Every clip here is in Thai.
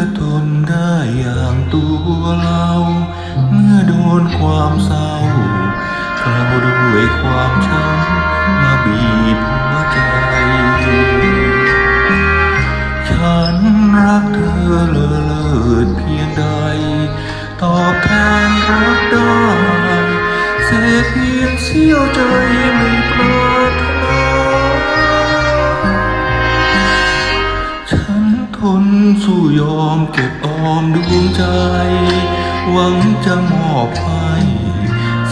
จะทนได้อย่างตัวเรา เมื่อโดนความเศร้าคราด้วยความช้ำมาบีบหัวใจ ฉันรักเธอเลอเลิศเพียงใด ตอบแทนรักได้เศษเพียงเสี้ยวใจไม่ นทนสู้ยอมเก็บออมดวงใจ หวังจะมอบให้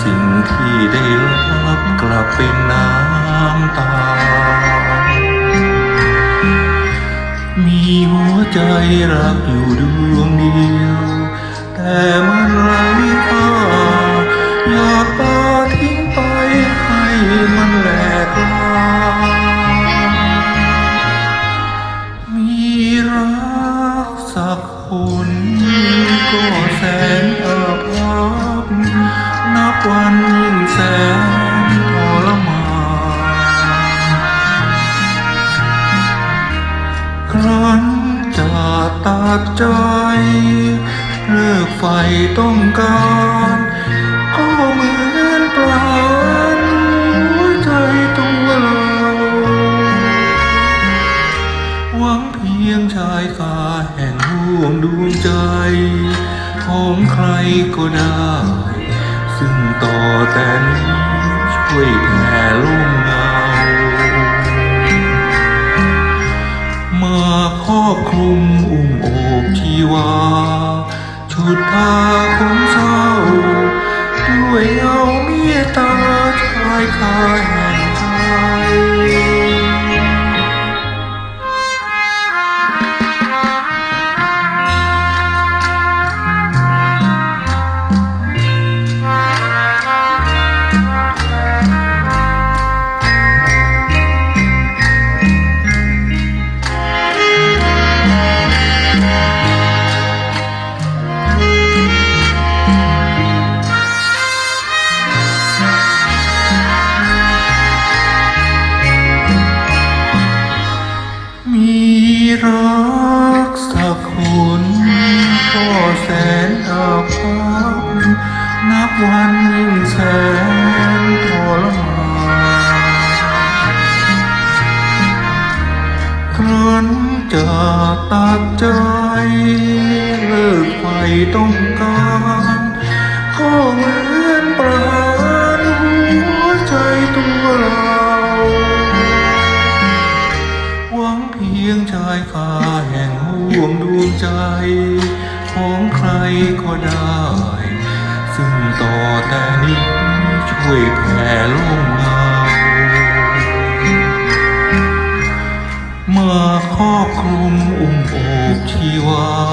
สิ่งที่ได้รับกลับเป็นน้ำตา มีหัวใจรักอยู่ดวงเดียว แต่มันไร้ค่า ครั้นจะตัดใจ เลิกไฟต้องการ ก็เหมือนปลาหัวใจตัวเราหวังเพียงชายคาแห่งห่วงดวงใจ ของใครก็ได้ ซึ่งต่อแต่นี้ช่วยแผ่ล่มเงา ครอบคลุมอุ้มโอบชีวาชุดผ้าของเศร้าด้วยเอาเมตตาชายคา นับวันยิ่งแสนทรมานครั้นจะตัดใจ เลิกไฟต้องการก็เหมือนปราณหัวใจตัวเราหวังเพียงชายคาแห่งห่วงดวงใจ ก็ได้ ซึ่งต่อแต่นี้ช่วยแผ่ล่มเงามาครอบคลุมอุ้มโอบชีวา